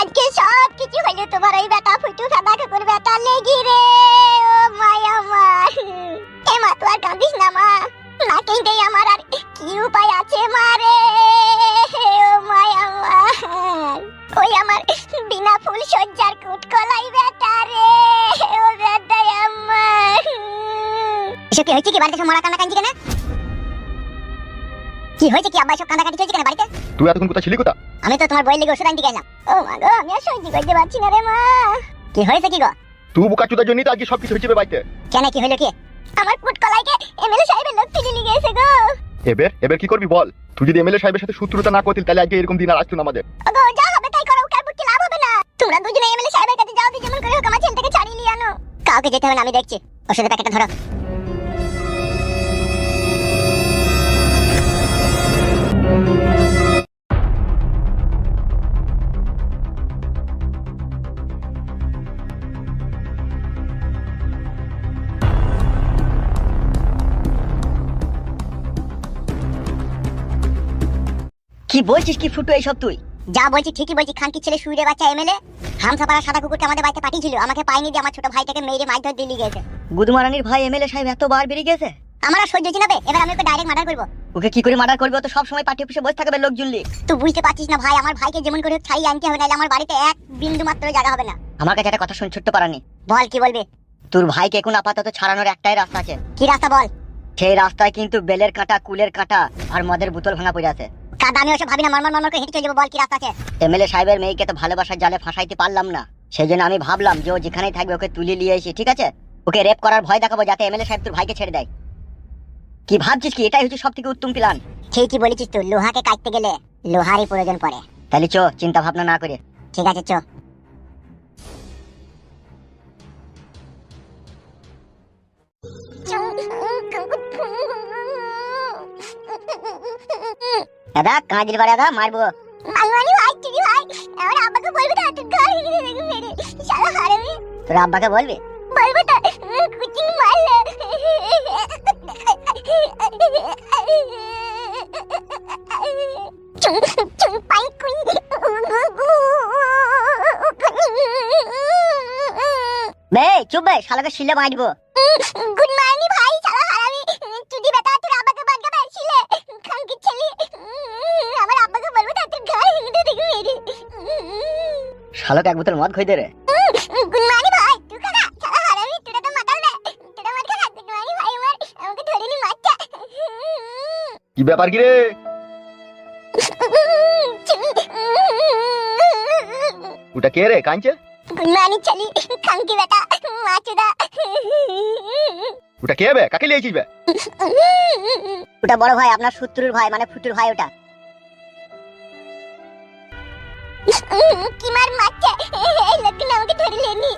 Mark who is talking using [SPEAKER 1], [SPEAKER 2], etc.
[SPEAKER 1] আজকে সব কিছু হলো তোমার ওই বেটা ফুটু ফেদা কুকুর বেটা লেগি রে। ও মায়া আমার এ মা তো আর কাঁদিস না, মা। না কেঁদেই আমার আর কি উপায় আছে, মা রে? ও মায়া আমার ওই আমার বিনা ফুল সজ্জার কুটকলাই বেটা রে। ও বেটা আমার। এসব কি হয়েছে কি? বাড়িতে সব মরা কান্না কাঁদছি কেন? কি হয়েছে কি আব্বা সব কান্না কাটি চলছে কেন বাড়িতে?
[SPEAKER 2] তুই এতক্ষণ কোথা ছিলি কোথা?
[SPEAKER 1] আমি তো তোমার বইয়ের লেগে ওষুধ আনতে গেলাম। ও মা গো আমি আর সহ্য করতে পারছি না রে মা। কি হয়েছে কি গো?
[SPEAKER 2] তুই বোকা চুদার জন্যই তো আজকে সবকিছু হয়েছে বে বাড়িতে
[SPEAKER 1] কেন কি হলো কি? আমার পুটকলাইকে এমএলএ সাহেবের লোক তুলে নিয়ে গেছে গো।
[SPEAKER 2] এবার এবার কি করবি বল? তুই যদি এমএলএ সাহেবের সাথে শত্রুতা না করতিল তাহলে আজকে এরকম দিন আর আসতো না আমাদের।
[SPEAKER 1] ওগো যা হবে তাই করো কার পুটকি লাভ হবে না। তোমরা দুজনে এমএলএ সাহেবের কাছে যাও যেমন করে হোক আমার ছেলেটাকে ছাড়িয়ে নিয়ে আনো। কাউকে যেতে হবে না আমি দেখছি। ওষুধের প্যাকেটটা ধরো।
[SPEAKER 3] কি বলছিস কি ফুটো এইসব তুই?
[SPEAKER 1] যা বলছি ঠিকই বলছি খানকি ছেলে শুয়ে বাচ্চা এমএলএ। হামসাপাড়া সাদা কুকুরকে আমাদের বাড়িতে পাঠিয়েছিল আমাকে পাইনি দিয়ে আমার ছোট ভাইটাকে মেরে মাছ ধর দিয়ে গেছে
[SPEAKER 3] গুদমারানির ভাই এমএলএ সাহেব এত বার বেরিয়ে গেছে?
[SPEAKER 1] আমার আর সহ্য হচ্ছে না এবার আমি ওকে ডাইরেক্ট মার্ডার করব।
[SPEAKER 3] ওকে কি করে মার্ডার করবে? তো সব সময় পার্টি অফিসে বসে থাকবে লোক জুললি
[SPEAKER 1] তুই বুঝতে পারছিস না ভাই আমার ভাইকে যেমন করে ছাড়িয়ে আনতে হবে নাহলে আমার বাড়িতে এক বিন্দু মাত্র জায়গা হবে না।
[SPEAKER 3] আমার কাছে একটা কথা শুন ছোট্ট পারানি
[SPEAKER 1] বল কি বলবি?
[SPEAKER 3] তোর ভাইকে এখন আপাতত ছাড়ানোর একটাই রাস্তা আছে।
[SPEAKER 1] কি রাস্তা বল?
[SPEAKER 3] সেই রাস্তায় কিন্তু বেলের কাঁটা কুলের কাঁটা আর মদের বোতল ভাঙা পড়ে আছে।
[SPEAKER 1] কাদা আমি ওসব ভাবি না মরমর মরমর করে হেঁটে চলে যাব বল কি রাস্তা আছে?
[SPEAKER 3] এমএলএ সাহেবের মেয়েকে তো ভালোবাসার জালে ফাঁসাইতে পারলাম না। সেই জন্য আমি ভাবলাম যে ও যেখানেই থাকবে ওকে তুলে নিয়ে এসে ঠিক আছে? ওকে রেপ করার ভয় দেখাবো যাতে এমএলএ সাহেব তোর ভাইকে ছেড়ে দেয়। কি ভাবছিস কি? এটাই হচ্ছে সব থেকে উত্তম প্ল্যান
[SPEAKER 1] ঠিকই বলেছিস তুই লোহাকে কাটতে গেলে লোহারই প্রয়োজন পড়ে।
[SPEAKER 3] তাহলে চো চিন্তা ভাবনা না করে।
[SPEAKER 1] ঠিক আছে চো।
[SPEAKER 3] দাদা কাঁচের বাড়ি দাদা মারবো।
[SPEAKER 1] ভাঙানি ভাই তুই ভাই আমার আব্বাকে বলবি না তোর গাড়ি গিয়ে দেখে মেরে শালা হারামি
[SPEAKER 3] তোর আব্বাকে বলবি?
[SPEAKER 1] বলব তো কুচিং মারলে। চুং চুং পাই কুই।
[SPEAKER 3] বে চুপ বে শালাকে শিলে মারবো
[SPEAKER 1] গুড ভাই আমার আমাকে ধরে নি মারটা
[SPEAKER 2] কি ব্যাপার কি রে? ওটা কে রে কাঁদছে?
[SPEAKER 1] গুড মর্নিং চলি খানকি বেটা মাচুদা
[SPEAKER 2] ওটা কে বে? কাকে লিয়েছিস বে?
[SPEAKER 3] ওটা বড় ভাই আপনার শত্রুর ভাই মানে ফুটুর ভাই ওটা।
[SPEAKER 1] কি মার মারছে এই লোকগুলো আমাকে ধরে লেনি